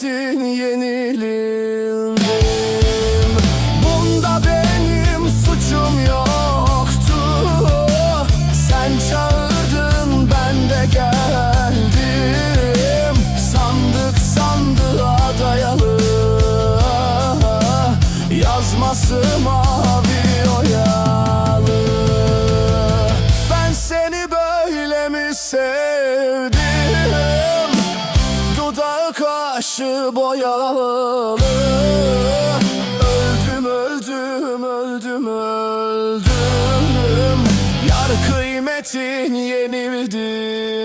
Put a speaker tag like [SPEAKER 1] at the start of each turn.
[SPEAKER 1] kıymetin yenildim Bunda benim suçum yoktu. Sen çağırdın ben de geldim. Sandık sandığa dayalı. Yazması mavi oyalı. Ben seni böyle mi sevdim kaşı boyalı. Öldüm öldüm öldüm öldüm. Yar kıymetin yenildim